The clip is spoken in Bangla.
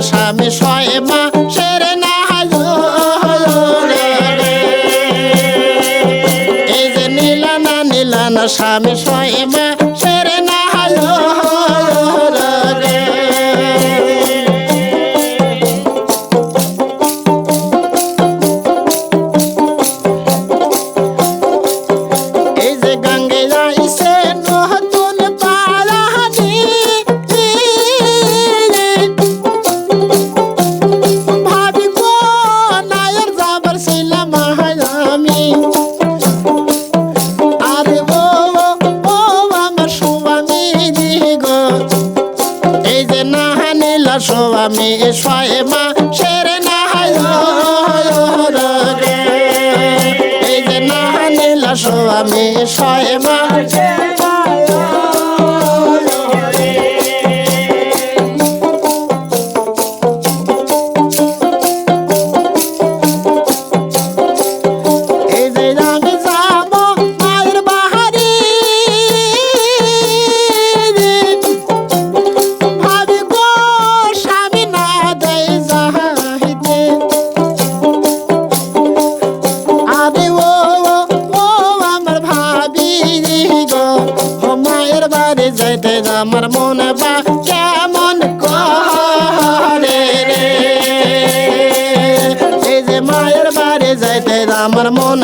স্বামী শয়ে মাসের না এই যে নীলানা নীলানা স্বামী শয়ে হানিলা সোয়ামী সয়ে মা শের না হায় এই যে না হানিলা সোয়ামী সয়ে মা আমার মন বা কেমন করে রে? এই যে মায়ের বাড়ি যাইতে আমার মন